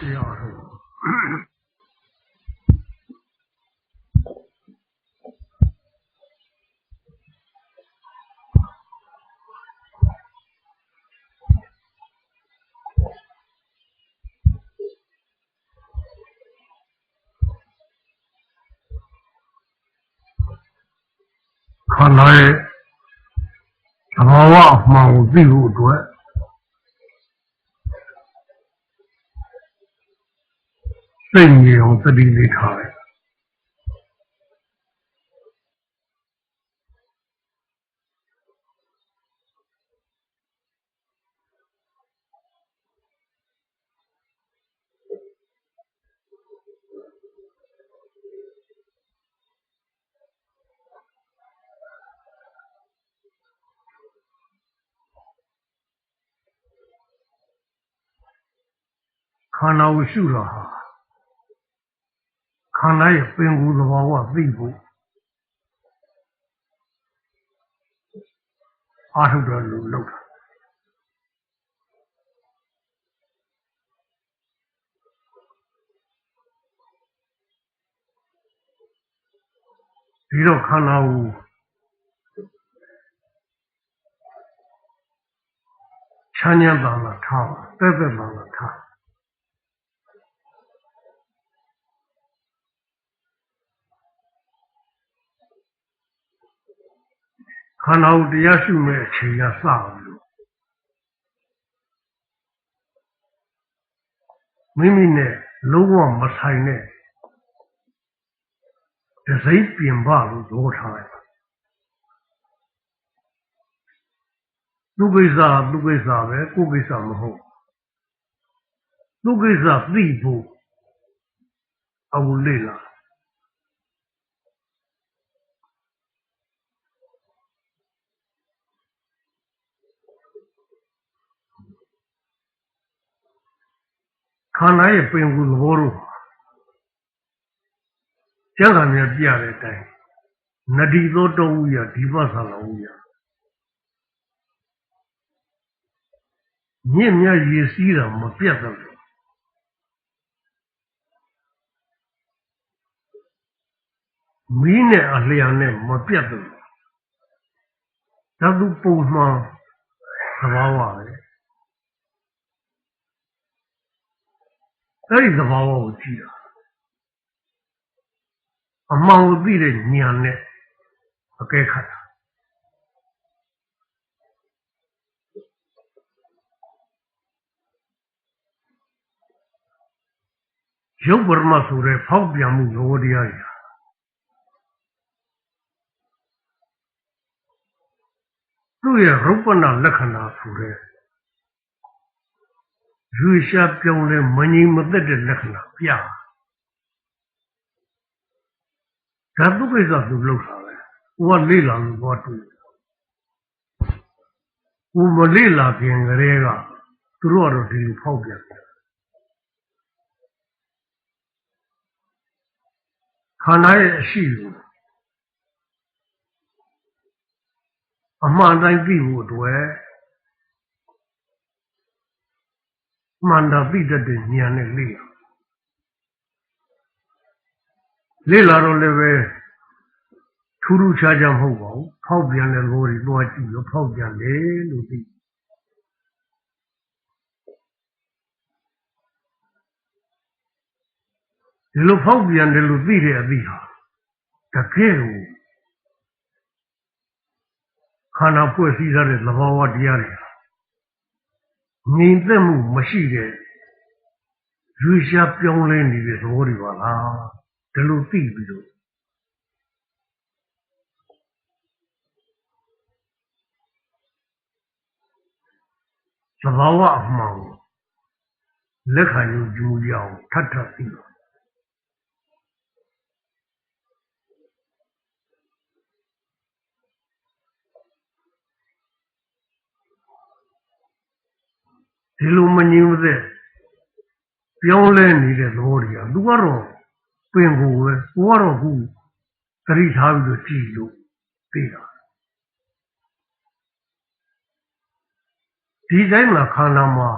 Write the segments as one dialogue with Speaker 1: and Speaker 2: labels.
Speaker 1: တရားဟုတ်ခန္ဓာရဲ့သဘာဝအမှန်ကိုသိဖို့အတွက် စိတ်ငြိမ်အောင်သတိလေးထားတယ်ခန္ဓာကိုရှုတာဟာခ န္ဓာရဲ့ပင်ကိုယ်သဘာဝသိဖို့အားထုတ်တယ်လို့လုပ်တာဒီတော့ခန္ဓာကိုချမ်းသာတာလားထားပါတက်တက်တာလားထား ခန္ဓာကိုယ်တရားရှုမဲ့အချိန်ကစအောင်လို့မိမိနဲ့လုံးဝမဆိုင်တဲ့ဒစိမ့်ပြင်ပလို့ပြောထားတယ်သူကိစ္စသူကိစ္စပဲကိုယ်ကိစ္စမဟုတ်သူကိစ္စသိဖို့အဝလေ့လာ ခန္ဓာရဲ့ပင်ကိုယ်သဘောတို့ကျန်တာများပြတဲ့အတိုင်းနဒီသောတောဝိယဒီပသလာဝိယမြင့်မြတ်ရည်စည်းတာမပြတ်တော့ဘူးမီးနဲ့အလျံနဲ့မပြတ်တော့ဘူးဓာတုပုံမှန်သဘာဝပဲ အဲ့ဒီသဘာဝကိုကြည့်တာအမှန်ကိုသိတဲ့ဉာဏ်နဲ့အကဲခတ်တာရုပ်ပရမဆိုတဲ့ဖောက်ပြန်မှုရောတရားတွေဟာသူ့ရဲ့ရုပ်ပနာလက္ခဏာဆိုတဲ့ ရွေရှားပြောင်းလဲမငြိမ်မသက်တဲ့လက္ခဏာပြဓာတုကိစ္စသူလောက်တာပဲဟိုကလေးလာလို့ဘောတူဟိုမလေးလာခင်ကလေးကသူတို့ကတော့ဒီလိုဖောက်ပြန်တယ်ခန္ဓာရဲ့အရှိကိုအမှန်တိုင်းသိဖို့အတွက် မှန်တာသိတတ်တဲ့ဉာဏ်နဲ့လေ့လာလေ့လာတော့လည်းပဲထူးထူးခြားခြားမဟုတ်ပါဘူးဖောက်ပြန်တဲ့လိုတွေတွားကြည့်လို့ဖောက်ပြန်တယ်လို့သိဒီလိုဖောက်ပြန်တယ်လို့သိတဲ့အသိဟာတကယ်ကိုခန္ဓာဖွဲ့စည်းထားတဲ့သဘာဝတရားတွေ ငြိမ်သက်မှုမရှိတဲ့ရွေးရှားပြောင်းလဲနေတဲ့သဘောတွေပါလားဒီလိုသိပြီးတော့သဘာဝအမှန်ကိုလက်ခံယူကြည့်ရအောင်ထပ်ထပ်သိပါ ဒီလိုမငြင်းမသက်ပြောင်းလဲနေတဲ့သဘောတွေကသူကတော့ပင်ကိုပဲကိုကတော့ခုသတိထားပြီးတော့ကြည်လို့သိတာဒီတိုင်းမှာခန္ဓာမှာ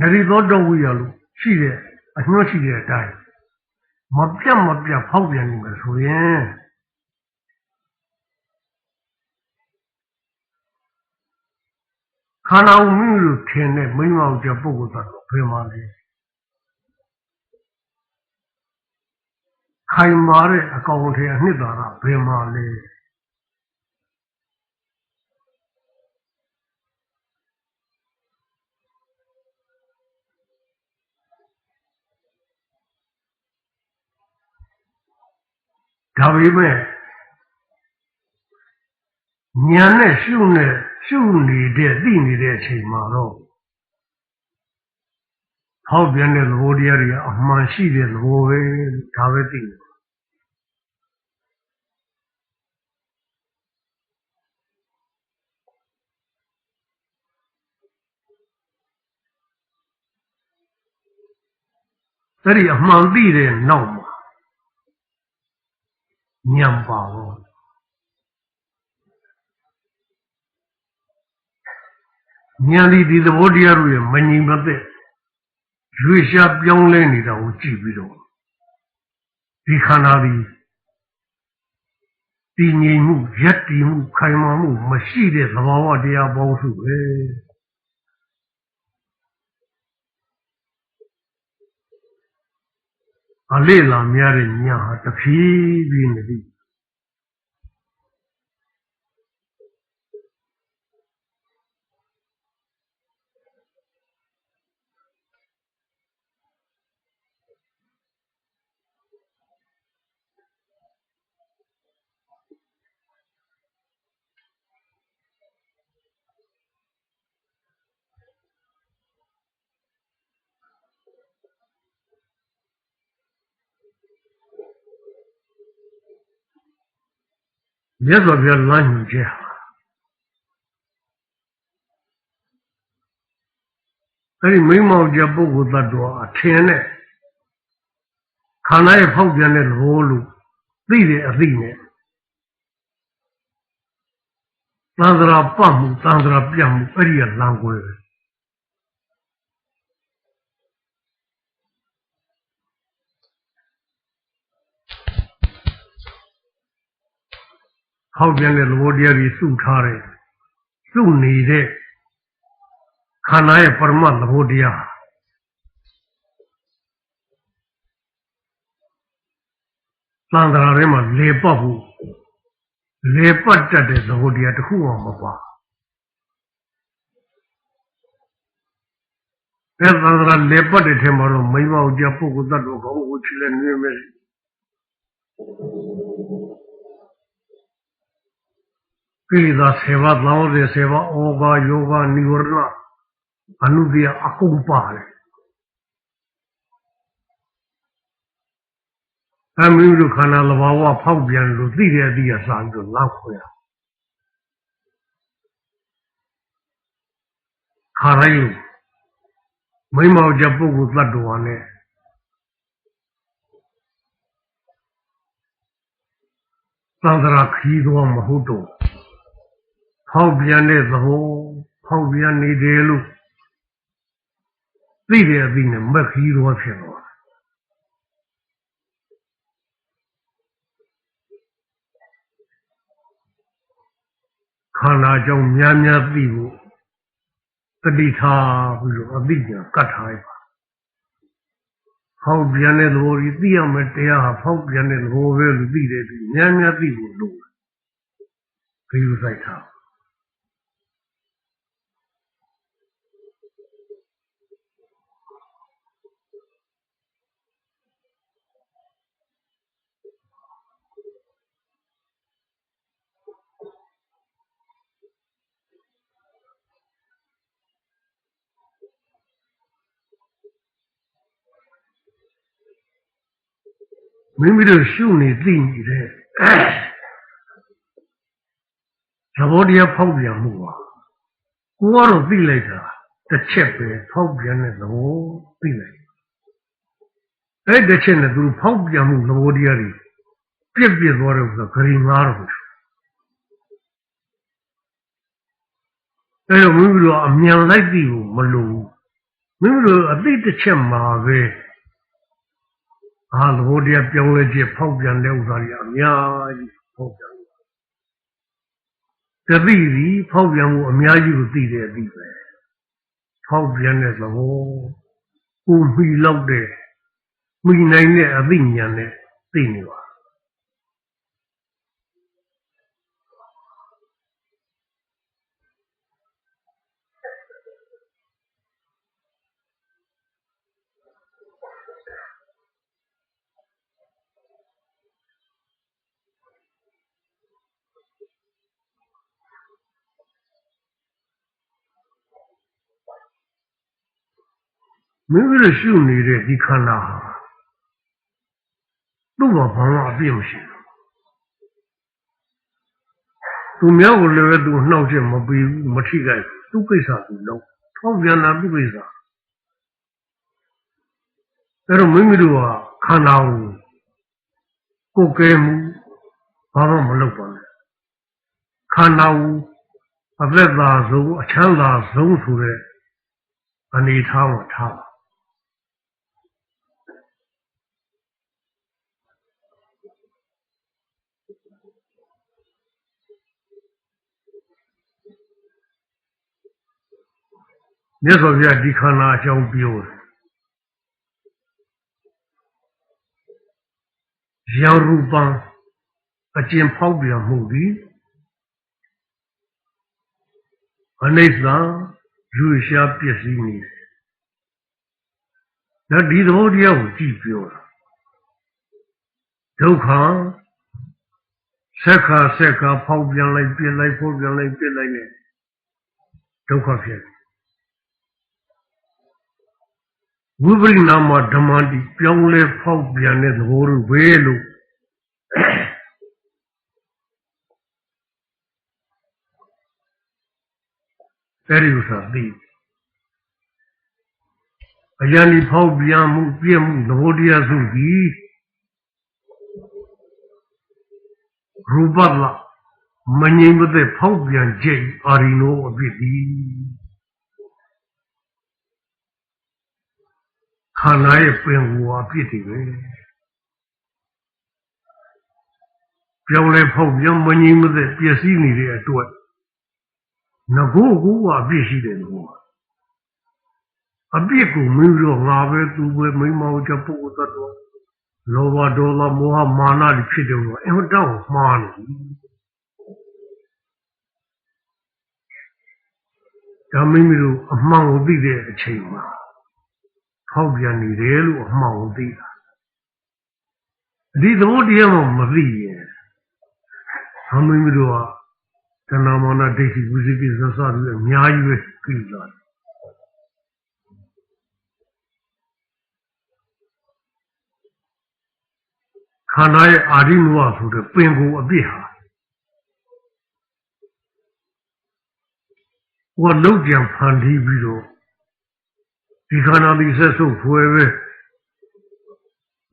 Speaker 1: နရီသောတော်ဝိရလို့ရှိတဲ့အညွှတ်ရှိတဲ့အတိုင်းမပြတ်မပြတ်ဖောက်ပြန်နေမှာဆိုရင် ခန္ဓာကိုမိမိတို့ထင်တဲ့မိမအောင်ကျပုဂ္ဂိုလ်သတ္တဝါဘယ်မှာလဲခိုင်မာတဲ့အကောင်အထည်အနှစ်သာရဘယ်မှာလဲဒါပေမဲ့ဉာဏ်နဲ့ရှုနေ ရှုနေတဲ့သိနေတဲ့အချိန်မှာတော့ဟောက်ပြန်တဲ့သဘောတရားတွေကအမှန်ရှိတဲ့သဘောပဲဒါပဲသိတယ်အဲ့ဒီအမှန်သိတဲ့နောက်မှာညံပါတော့ ဉာဏ်ဒီဒီသဘောတရားတို့ရဲ့မငြိမ်မသက်ရွေရှားပြောင်းလဲနေတာကိုကြည့်ပြီးတော့ဒီခန္ဓာဒီတည်ငြိမ်မှုရက်တည်မှုခိုင်မာမှုမရှိတဲ့သဘာဝတရားပေါင်းစုပဲအလေးလာများတဲ့ညာဟာတဖြည်းဖြည်းနဲ့ မြတ်စွာဘုရားလမ်းညွှန်ချက်ဟာအဲ့ဒီမိမောင်ကျပုဂ္ဂိုလ်တ attva အထင်နဲ့ခန္ဓာရဲ့ဖောက်ပြန်တဲ့သဘောလို့သိတယ်အသိနဲ့သံဃာပတ်မှုသံဃာပြတ်မှုအဲ့ဒီကလမ်းကွဲပဲ ဟောက်ပြန်တဲ့သဘောတရားကြီးစုထားတဲ့စုနေတဲ့ခန္ဓာရဲ့ပရမတ်သဘောတရားသံဃာထဲမှာလေပတ်ဖို့လေပတ်တတ်တဲ့သဘောတရားတစ်ခုမှမပါအဲသံဃာလေပတ်တဲ့ထဲမှာတော့မိမအောင်ကြပုဂ္ဂိုလ်တ attva ကောင်းကိုချီလဲနေမယ် ကိလေသာ7ပါးသောင်းတဲ့7ပါးဩဃယောဂနိဝရဏအနုတ္တယအကုန်ပါတယ်အမိတို့ခန္ဓာသဘာဝဖောက်ပြန်လို့သိတဲ့အသည့်အစားပြီးတော့လောက်ခွဲရခါရိုင်းမိမောင်ကြပုဂ္ဂိုလ်တ attva နဲ့သံဃာခီးတော်မဟုတ်တော့ ဖောက်ပြန်တဲ့သဘောဖောက်ပြန်နေတယ်လို့သိတဲ့အသည့်နဲ့မက်ခီးတော်ဖြစ်တော့ခန္ဓာကြောင့်များများသိဖို့တတိထားပြီးတော့အသိဉာဏ်ကတ်ထားရပါဖောက်ပြန်တဲ့သဘောကြီးသိရမယ်တရားဟာဖောက်ပြန်တဲ့သဘောပဲလို့သိတယ်ဒီများများသိဖို့လိုတယ်ခရီးဆိုင်ထား မိမိတို့ရှုနေသိနေတဲ့သဘောတရားဖောက်ပြန်မှုပါကိုကတော့သိလိုက်တာတစ်ချက်ပဲဖောက်ပြန်တဲ့သဘောသိလိုက်အဲ့တစ်ချက်နဲ့သူဖောက်ပြန်မှုသဘောတရားတွေပြစ်ပြစ်သွားတယ်ဆိုတော့ဂရီငားတော့အဲတော့မိမိတို့ကအမြန်လိုက်သိဖို့မလိုဘူးမိမိတို့အသိတစ်ချက်မှာပဲ အာသဘောတရားပြောင်းလဲခြင်းဖောက်ပြန်တဲ့ဥစ္စာတွေအများကြီးဖောက်ပြန်တတိစီဖောက်ပြန်မှုအများကြီးကိုသိတဲ့အသိပဲဖောက်ပြန်တဲ့သဘောကိုမှီလောက်တဲ့မှီနိုင်တဲ့အသိဉာဏ်နဲ့သိနေပါ မိမိတို့ရှုနေတဲ့ဒီခန္ဓာဟာသူ့မှာဘာမှအပြည့်မရှိဘူးသူများကိုလည်းပဲသူနှောက်ချက်မပြီးဘူးမထိခိုက်ဘူးသူ့ကိစ္စသူလုပ်ထောက်ပြန်တာသူ့ကိစ္စအဲ့တော့မိမိတို့ဟာခန္ဓာကိုကိုယ်ကဲမှုဘာမှမလုပ်ပါနဲ့ခန္ဓာကိုအသက်သာဆုံးအချမ်းသာဆုံးဆိုတဲ့အနေထားမှာထားပါ မြတ်စွာဘုရားဒီခန္ဓာအကြောင်းပြောတယ်ယံရူပံအကျင်ဖောက်ပြန်မှုသည်အနိစ္စယူရှားပစ္စည်းနေတယ်ဒါဒီသဘောတရားကိုကြည့်ပြောတာဒုက္ခဆက်ခါဆက်ခါဖောက်ပြန်လိုက်ပြစ်လိုက်ဖောက်ပြန်လိုက်ပြစ်လိုက်နဲ့ဒုက္ခဖြစ်တယ် ဝိပရိနာမဓမ္မတိပြောင်းလဲဖောက်ပြန်တဲ့သဘောလိုပဲလို့အဲဒီဥစ္စာသိအယံဒီဖောက်ပြန်မှုပြည့်မှုသဘောတရားစုသည်ရူပလမငြိမ်မသက်ဖောက်ပြန်ခြင်းအာရိနောအဖြစ်သည် ခန္ဓာရဲ့ပင်ကိုအဖြစ်တွေပဲပြောင်းလဲဖောက်ပြန်မငြိမ်မသက်ပျက်စီးနေတဲ့အတွက်ငကိုးကိုကအပြစ်ရှိတယ်လို့အပြစ်ကိုမင်းတို့ငါပဲသူပဲမိမောချပုဂ္ဂိုလ်တ attva လောဘဒေါသမောဟမာနတွေဖြစ်တယ်လို့အင်တောင်မှားနေဒါမိမိတို့အမှန်ကိုသိတဲ့အချိန်မှာ ဖောက်ပြန်နေတယ်လို့အမှန်ကိုသိတာဒီသဘောတရားမှမသိရင်အမိမိတို့ကတဏမာနဒိဋ္ဌိဝိသိကိသစပြီးအများကြီးပဲကြည့်လာတယ်ခန္ဓာရဲ့အာရိမဝဆိုတဲ့ပင်ကိုအပြစ်ဟာဟောလုံးကြံဖန်တီးပြီးတော့ ဒီခန္ဓာဒီဆက်ဆုပ်ဖွယ်ပဲ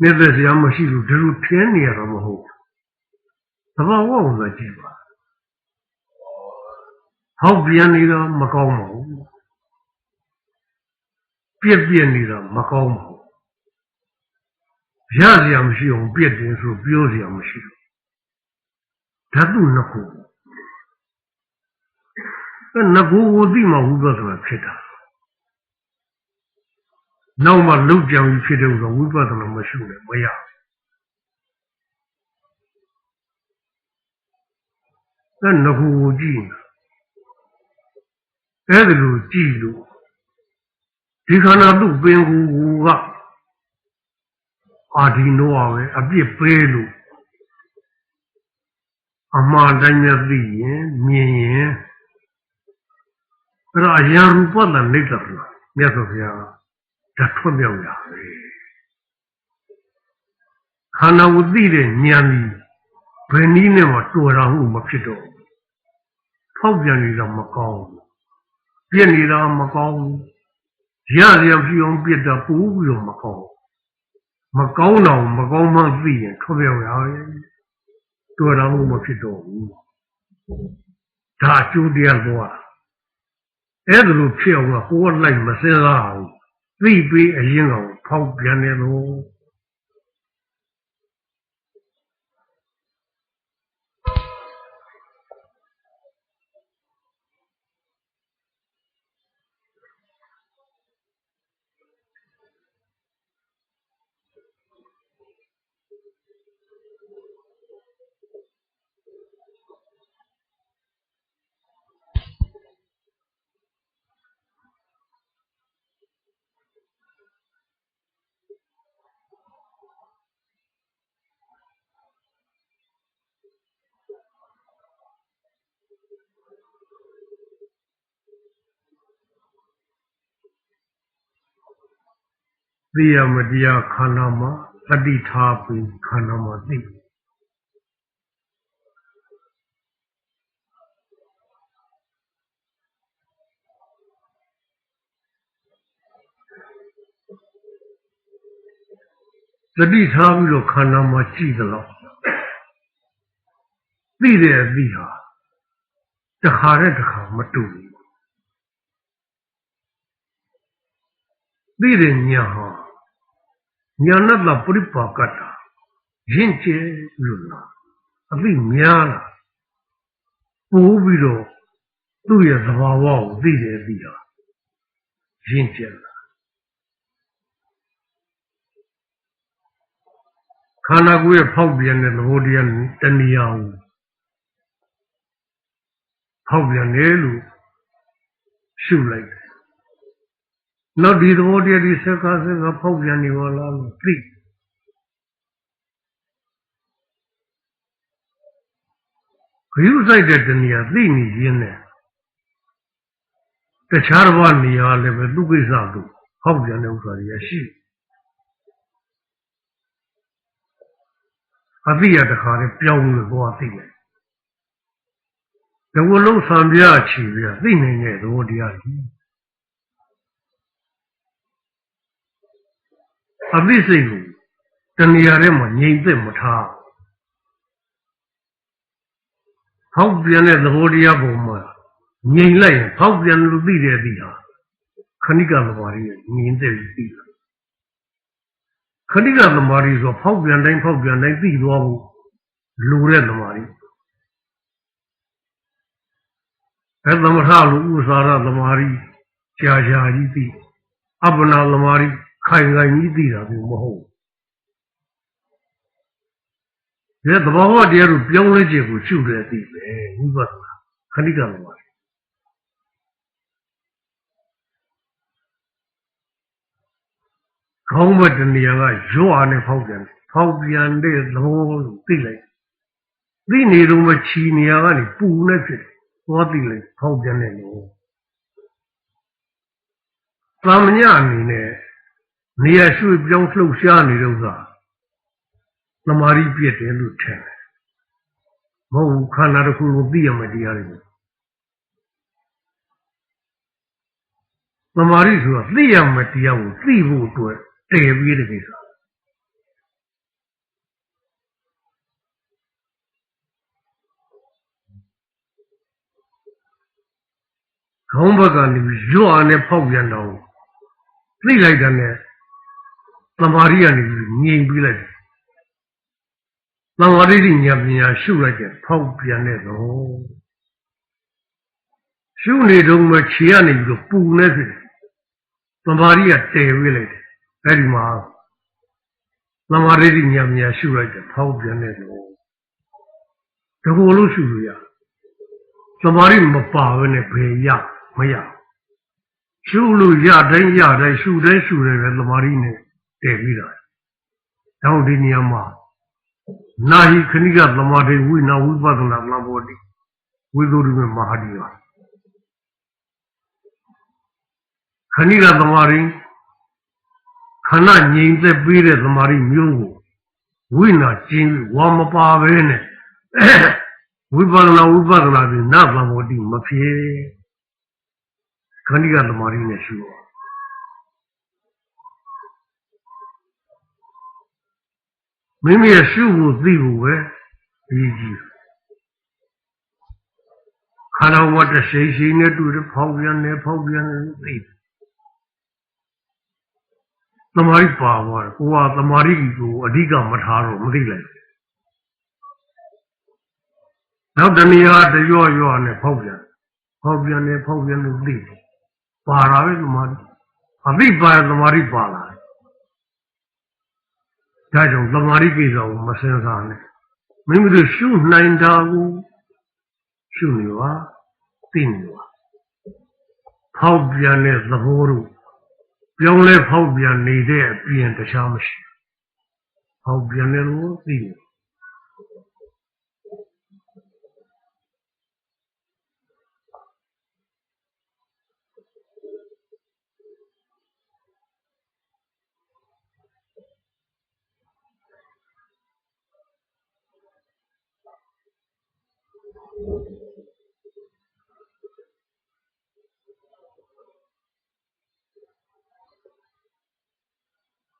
Speaker 1: မြတ်သက်စရာမရှိလို့ဒီလိုထင်းနေရတာမဟုတ်သဘာဝကိုသာကြည့်ပါဟောက်ပြန်နေတော့မကောင်းပါဘူးပြက်ပြက်နေတာမကောင်းပါဘူးရစရာမရှိအောင်ပြက်တယ်ဆိုပြောစရာမရှိဘူးဓာတုနှစ်ခုအဲနှစ်ခုကိုသိမှဝိပဿနာဖြစ်တာ နောက်မှလုတ်ကြောင်ဖြစ်တဲ့ဥစ္စာဝိပဿနာမရှိနဲ့မရအဲနှစ်ခုကိုကြည့်အဲ့ဒါလိုကြည့်လို့ဒီခန္ဓာသူ့ပင်ကိုကအာဒီနောပဲအပြစ်ပေးလို့အမှားတိုင်းနဲ့သိရင်မြင်ရင်အဲ့ဒါအရာရူပတန်နေတယ်မြတ်စွာဘုရား ဓာတ်ထွက်မြောက်ရပဲခန္ဓာကိုသိတဲ့ဉာဏ်ကြီးဘယ်နည်းနဲ့မှတော်တာမှုမဖြစ်တော့ဖောက်ပြန်နေတာမကောင်းဘူးပြည့်နေတာမကောင်းဘူးရရပြအောင်ပြစ်တာပိုးပြီးတော့မကောင်းမကောင်းတော့မကောင်းမှသိရင်ထွက်ပြောက်ရပဲတော်တာမှုမဖြစ်တော့ဘူးဒါအကျိုးတရားတော့အဲ့ဒါလိုဖြစ်အောင်ကကိုယ်ကလိုက်မစင်းစားအောင် သိပြီးအရင်ကောင်ဖောက်ပြန်တယ်လို့ သိရမတရားခန္ဓာမှာတတိထားပြီးခန္ဓာမှာသိတတိထားပြီးတော့ခန္ဓာမှာကြည့်သလောက်သိတဲ့အသိဟာတစ်ခါနဲ့တစ်ခါမတူဘူး သိတဲ့ညာဟာညာနဲ့ la ပြိပါကတာရင့်ကျဲလို့လားအသိများလားပိုးပြီးတော့သူ့ရဲ့သဘာဝကိုသိတယ်သိတာရင့်ကျဲလားခန္ဓာကိုယ်ရဲ့ဖောက်ပြန်တဲ့သဘောတရားတဏှာကိုဖောက်ပြန်တယ်လို့ရှုလိုက်တယ် နောက်ဒီသဘောတရားဒီစက္ကစကဖောက်ပြန်နေပါလားလို့သိခရုဆိုင်တဲ့တဏှာသိနေခြင်းနဲ့တခြားဘဝနေရာလည်းပဲသူကိစ္စတို့ဖောက်ပြန်တဲ့ဥစ္စာတွေရှိအသိရတခါနဲ့ပြောင်းလို့သွားသိတယ်တဝလုံးဆံပြချီပြသိနေတဲ့သဘောတရားကြီး အသိစိတ်ကိုတဏှာထဲမှာငြိမ်သက်မထားဖောက်ပြန်တဲ့သဘောတရားပုံမှာငြိမ်လိုက်ရင်ဖောက်ပြန်လို့သိတယ်သိတာခဏိကသမားကြီးငြိမ်သက်ပြီးသိတာခဏိကသမားကြီးဆိုဖောက်ပြန်တိုင်းဖောက်ပြန်တိုင်းသိသွားဖို့လိုတဲ့သမားကြီးအဲသမထလူဥစာရသမားကြီးကြာကြာကြီးသိအပ္ပနာသမားကြီး ခိုင်ခိုင်ကြီးသိတာမျိုးမဟုတ်ဒီသဘောဝတရားကိုပြောင်းလဲခြင်းကိုရှုတဲ့အသိပဲဝိပဿနာခဏိကလောပါခေါင်းမတနေရာကရွာနဲ့ဖောက်ပြန်ဖောက်ပြန်တဲ့သဘောကိုသိလိုက်သိနေတော့မချီနေရာကနေပူနေဖြစ်တယ်သွားသိလိုက်ဖောက်ပြန်တဲ့လို့သာမညအနေနဲ့ နေရာရွှေ့ပြောင်းလှုပ်ရှားနေတော့ကသမာဓိပြည့်တယ်လို့ထင်တယ်မဟုတ်ဘူးခန္ဓာတစ်ခုကိုသိရမယ်တရားတွေသမာဓိဆိုတာသိရမယ်တရားကိုသိဖို့အတွက်တည်ပြီးတဲ့ကိစ္စခေါင်းဘက်ကနေရွတ်အားနဲ့ဖောက်ပြန်တော့သိလိုက်တယ်နဲ့ သမာဓိကနေငြိမ်ပြီးလိုက်တယ်သမာဓိဉာဏ်ပညာရှုလိုက်တယ်ဖောက်ပြန်တဲ့တော့ရှုနေတော့မှခြေကနေပြီးတော့ပူနေဖြစ်တယ်သမာဓိကတည်ဝေးလိုက်တယ်အဲဒီမှာသမာဓိဉာဏ်ပညာရှုလိုက်တယ်ဖောက်ပြန်တဲ့တော့တကူလို့ရှုလို့ရသမာဓိမပါဘဲနဲ့ဘယ်ရမရရှုလို့ရတိုင်းရတိုင်းရှုတိုင်းရှုတယ်ပဲသမာဓိနဲ့ တည်ပြီးတာ။တောင်းဒီနေရာမှာနာဟိခဏိကသမာဓိဝိနာဝိပဿနာလဘောတိဝိသုရိမေမဟာဒီပါခဏိကသမာဓိခဏငြိမ်သက်ပြီးတဲ့သမာဓိမျိုးကိုဝိနာကျင်းဝါမပါပဲနဲ့ဝိပဿနာဝိပဿနာပြီးနသဘောတိမဖြစ်ခဏိကသမာဓိနဲ့ရှုပါ မိမိရဲ့ရှုဖို့သိဖို့ပဲအရေးကြီးခခန္ဓာဝတ္တရှိရှိနဲ့တူတယ်ဖောက်ပြန်နေဖောက်ပြန်နေသိတယ်သမာဓိပါသွားတယ်ကိုကသမာဓိကိုအဓိကမထားတော့မသိလိုက်ဘူးနောက်တဏှာတရော့ရော့နဲ့ဖောက်ပြန်ဖောက်ပြန်နေဖောက်ပြန်လို့သိတယ်ပါတာပဲသမာဓိအသိပါရင်သမာဓိပါလာတယ် ဒါကြောင့်သမာဓိကိစ္စကိုမစင်စားနဲ့မိမိတို့ရှုနိုင်တာကိုရှုနေပါသိနေပါဖောက်ပြန်တဲ့သဘောတို့ပြောင်းလဲဖောက်ပြန်နေတဲ့အပြင်တခြားမရှိဖောက်ပြန်တယ်လို့သိနေ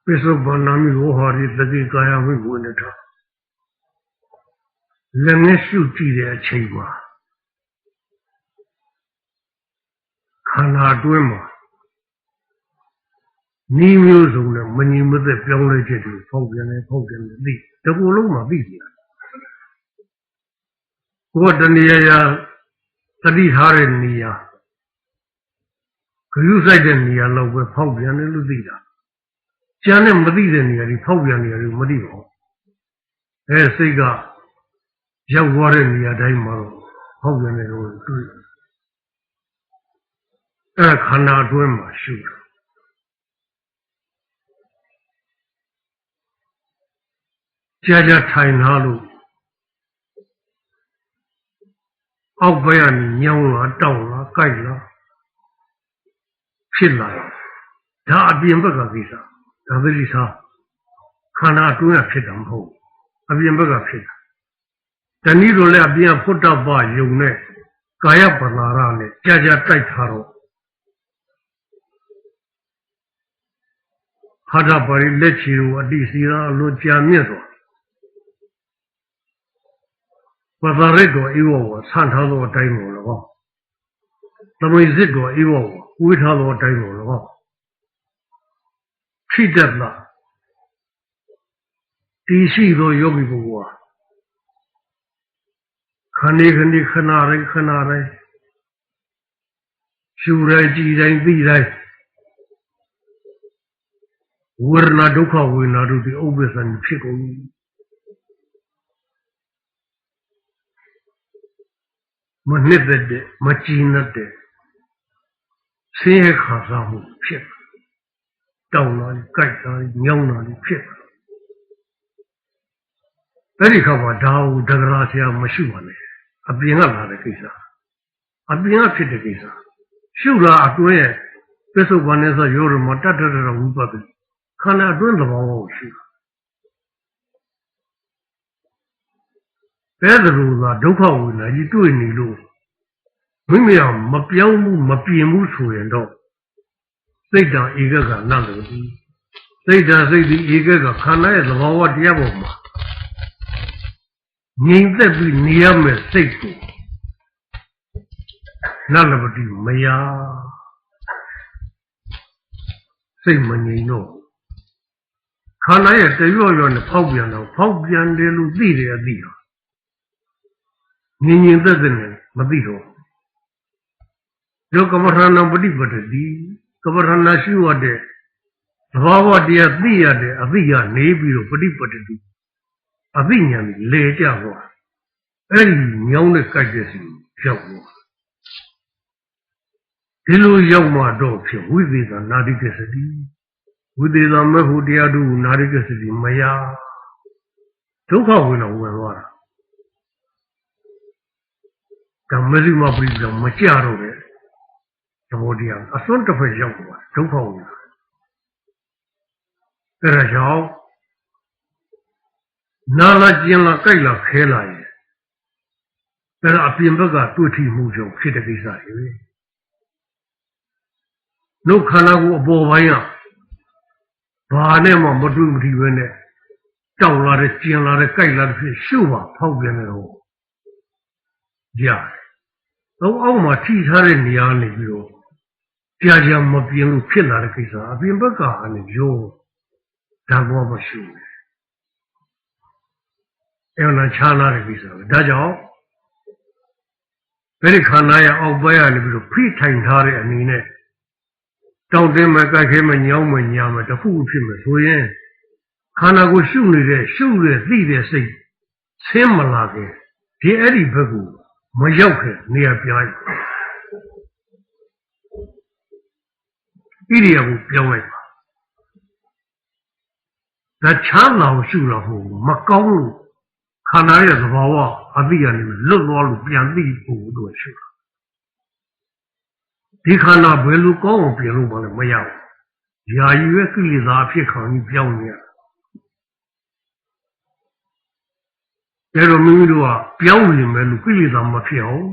Speaker 1: ပိဿဗန္နာမိဝဟောရိတတိကာယဝိဝိနထလည်းငယ်ရှုကြည့်တဲ့အချိန်မှာခန္ဓာအတွင်းမှာဤမျိုးစုံနဲ့မငြိမသက်ပြောင်းလဲချက်တွေဖောက်ပြန်နေဖောက်ပြန်နေသိတကူလုံးမှာသိကြတယ်ကိုယ်တဏှာရာတတိထားတဲ့နေရာဂရုစိုက်တဲ့နေရာလောက်ပဲဖောက်ပြန်တယ်လို့သိတာ ကျန်တဲ့မသိတဲ့နေရာတွေဖောက်ပြန်နေရာတွေမသိပါဘူးအဲစိတ်ကရောက်သွားတဲ့နေရာတိုင်းမှာတော့ဖောက်ပြန်နေလို့တွေ့အဲခန္ဓာအတွင်းမှာရှုတာကြာကြာထိုင်ထားလို့အောက်ဘက်ကနေညောင်းလာတောက်လာကြိုက်လာဖြစ်လာဒါအပြင်ဘက်ကကိစ္စ ဒါသတိထားခန္ဓာအတွင်းကဖြစ်တာမဟုတ်အပြင်ဘက်ကဖြစ်တာတနည်းလိုလည်းအပြင်ဖုတ္တပယုံနဲ့ကာယပလာရနဲ့ကြာကြာတိုက်ထားတော့ဟာတာပါရီလက်ချီကိုအတိစီရာအလိုကြာမြင့်သွားပသရိတ်တော်ဧဝဝဆန့်ထားသောအတိုင်းကို၎င်းသမိစစ်တော်ဧဝဝဝေးထားသောအတိုင်းကို၎င်း ခိတ္တလာတည်ရှိသောယောဂီပုဂ္ဂိုလ်ဟာခဏခဏခဏတိုင်းခဏတိုင်းရှူတိုင်းကြည်တိုင်းသိတိုင်းဝေဒနာဒုက္ခဝေဒနာတို့ဒီဥပ္ပစ္စံဖြစ်ကုန်မနှစ်သက်တဲ့မကြည်နပ်တဲ့ဆင်းရဲခံစားမှုဖြစ် တောင်းလာကြိုက်တာညောင်းတာဖြစ်အဲ့ဒီခါမှာဒါဟုတဂရာဆရာမရှိပါနဲ့အပြင်ကလာတဲ့ကိစ္စအပြင်ကဖြစ်တဲ့ကိစ္စရှုတာအတွင်းရဲ့ပစ္စုပန်နဲ့ဆိုရောရမတတ်တတ်တော်ဝိပဿနာခန္ဓာအတွင်းသဘောကိုရှုပဲသလိုသာဒုက္ခဝေဒနာကြီးတွေ့နေလို့မိမိကမပြောင်းဘူးမပြင်ဘူးဆိုရင်တော့ စိတ်တံဧကကနတ်လို့ဒီစိတ်တံစိတ်ဒီဧကကခန္ဓာရဲ့သဘောဝတရားပေါ်မှာငြိမ်သက်ပြီးနေရမယ်စိတ်ကိုနတ်လပတိမယာစိတ်မငြိမ်တော့ခန္ဓာရဲ့တရော့ရော့နဲ့ဖောက်ပြန်တော့ဖောက်ပြန်တယ်လို့သိတယ်အသိတော့ငြိမ်ငြိမ်သက်သက်နဲ့မသိတော့ယောကမထာနံပฏิပတ္တိ ကမထာနာရှိရတဲ့သဘာဝတရားသိရတဲ့အသိကနေပြီးတော့ပฏิပတ္တိအသိဉာဏ်လေကြသွားအဲ့ဒီညောင်းတဲ့ကြိုက်တဲ့စီရောက်သွားဒီလိုရောက်မှတော့ဖြစ်ဝိသေသနာတိကစတိဝိသေသမဟုတရားတို့နာတိကစတိမယာဒုက္ခဝင်တော့ဝင်သွားတာဓမ္မစီမပြိပမကြတော့ပဲ သဘောတရားအစွန်းတစ်ဖက်ရောက်သွားဒုက္ခဝင်တာအဲဒါကြောင့်နာလာကျင်လာကြိုက်လာခဲလာရင်ဒါတော့အပြင်ဘက်ကတွေ့ထိမှုကြောင့်ဖြစ်တဲ့ကိစ္စတွေနှုတ်ခန္ဓာကိုအပေါ်ပိုင်းကဘာနဲ့မှမတွေ့မထိပဲနဲ့တောက်လာတဲ့ကျင်လာတဲ့ကြိုက်လာတဲ့ဖြစ်ရှုပါဖောက်ပြန်တယ်ဟောရတယ်တော့အောက်မှာထိထားတဲ့နေရာနေပြီးတော့ ကြာကြာမပြင်းလို့ဖြစ်လာတဲ့ကိစ္စအပြင်ဘက်ကနေရောဓာတ်ဘောမရှိဘူးအဲ့ဒါခြားလာတဲ့ကိစ္စပဲဒါကြောင့်ဘယ်ဒီခန္ဓာရဲ့အောက်ဘက်ကနေပြီးတော့ဖိထိုင်ထားတဲ့အနေနဲ့တောင့်တင်းမကက်ခဲမညောင်းမညာမတခုဖြစ်မယ်ဆိုရင်ခန္ဓာကိုရှုနေတဲ့ရှုတဲ့သိတဲ့စိတ်ဆင်းမလာခင်ဒီအဲ့ဒီဘက်ကိုမရောက်ခင်နေရာပြိုင်း ဣရိယာကိုပြောင်းလိုက်ပါဒါချမ်းလောင်ရှုလို့ဟုတ်မကောင်းလို့ခန္ဓာရဲ့သဘာဝအသိကနေလွတ်သွားလို့ပြန်သိဖို့လို့ရှုတာဒီခန္ဓာဘယ်လိုကောင်းအောင်ပြင်လို့မလဲမရဘူးယာယီရဲ့ကိလေသာအဖြစ်ခံပြီးပြောင်းနေရဒါတော့မိမိတို့ကပြောင်းနေမယ်လို့ကိလေသာမဖြစ်အောင်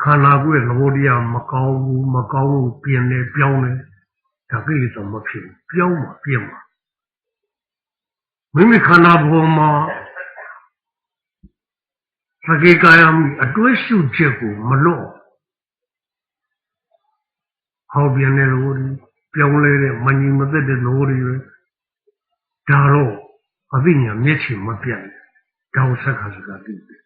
Speaker 1: ခန္ဓာကိုယ်ရဲ့သဘောတရားမကောင်းဘူးမကောင်းဘူးပြင်နေပြောင်းနေ ဒါကိလေသာမဖြစ်ဘူးပြောင်းမှပြင်မှမိမိခန္ဓာဘောမှာသကေကာယမိအတွဲရှုချက်ကိုမလွတ်ဟောပြန်တဲ့လိုပြောင်းလဲတဲ့မညီမသက်တဲ့လိုတွေပဲဒါတော့အသိဉာဏ်မျက်ခြေမပြတ်ဘူးတောင်းဆက်ခါစကားပြီးတယ်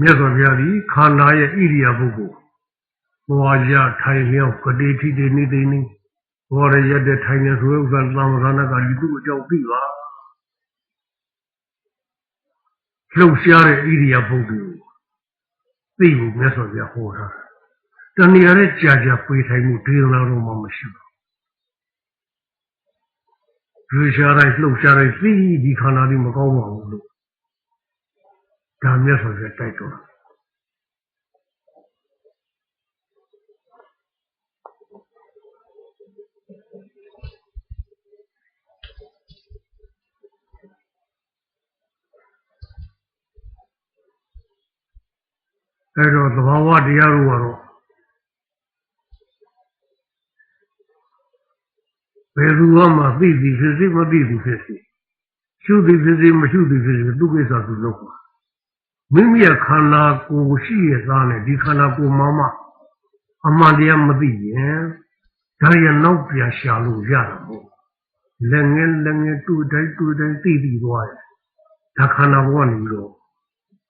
Speaker 1: မြတ်စွာဘုရားဒီခန္ဓာရဲ့ဣရိယာပုဂ္ဂိုလ်ဘဝရထိုင်လျောက်ကတိထိတိနေသိနေဘောရရက်တဲ့ထိုင်နေဆိုဥစ္စာသံဃာနာကဒီသူ့အကြောင်းသိပါလှုပ်ရှားတဲ့ဣရိယာပုဂ္ဂိုလ်သိဖို့မြတ်စွာဘုရားဟောတာတဏှာရဲ့ကြာကြာပြေးထိုင်မှုဒေသနာတော်မှာမရှိဘူးရွှေရှားတိုင်းလှုပ်ရှားတိုင်းသိဒီခန္ဓာဒီမကောင်းပါဘူးလို့ ဒါမြတ်စွာဘုရားတိုက်တော်အဲ့တော့သဘာဝတရားတို့ကတော့ဘယ်သူမှသိသည်ဖြစ်စေမသိသည်ဖြစ်စေရှုသည်ဖြစ်စေမရှုသည်ဖြစ်စေသူကိစ္စသူလုပ်ပါ မိမိရဲ့ခန္ဓာကိုယ်ရှိရသားနဲ့ဒီခန္ဓာကိုယ်မှမှအမှန်တရားမသိရင်ဒါရနောက်ပြန်ရှာလို့ရတာပေါ့လက်ငယ်လက်ငယ်တူတိုင်းတူတိုင်းသိပြီးသွားတယ်ဒါခန္ဓာဘဝနေပြီးတော့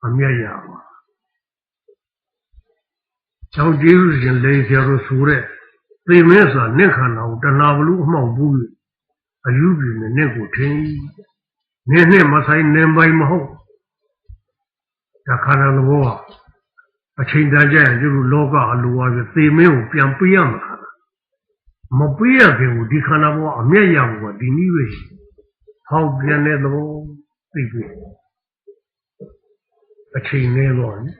Speaker 1: အမျက်ရပါကျောင်းကျေးဇူးရှင်လေဆရာတို့ဆိုတဲ့သိမဲဆိုတာနင့်ခန္ဓာကိုတဏှာဘလူအမှောက်ဘူးအယူပြီနဲ့နင့်ကိုထင်းနင့်နဲ့မဆိုင်နင်ပိုင်မဟုတ် ဒါခန္ဓာသဘောအချိန်တန်ကြရင်ကျတို့လောကအလိုအပ်သေမင်းကိုပြန်ပေးရမှာခန္ဓာမပေးရခင်ကိုဒီခန္ဓာဘောအမျက်ရဖို့ကဒီနည်းပဲရှိဟောက်ပြန်တဲ့သဘောသိပြီအချိန်နည်းတော့နိ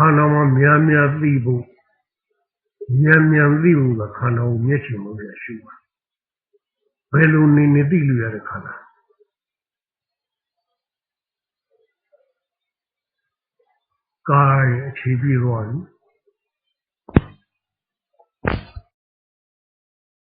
Speaker 1: ခန္ဓာမှာများများသိဖို့မြန်မြန်သိဖို့ကခန္ဓာကိုမျက်ချင်မှုရရှိပါဘယ်လိုနေနေသိလို့ရတဲ့ခန္ဓာကာယအခြေပြသွားပြီ